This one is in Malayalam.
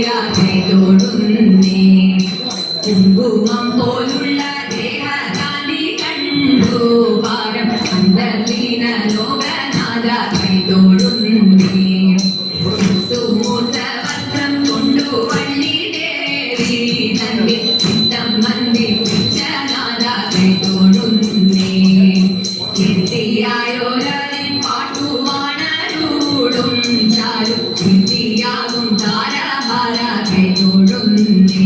രാധേ തോടുന്നേ കുങ്കുമം പോലുള്ള ദേഹകാന്തി കണ്ടു. പാരം അന്തീന ലോകനാഥ തോടുന്നേ മൂത്ത വസ്ത്രം കൊണ്ടു വള്ളി ദേവി. തന്റെ ചിത്തം മന്ദിരിച്ച നാഥ തോടുന്നേ കീർത്തിയായ 多人。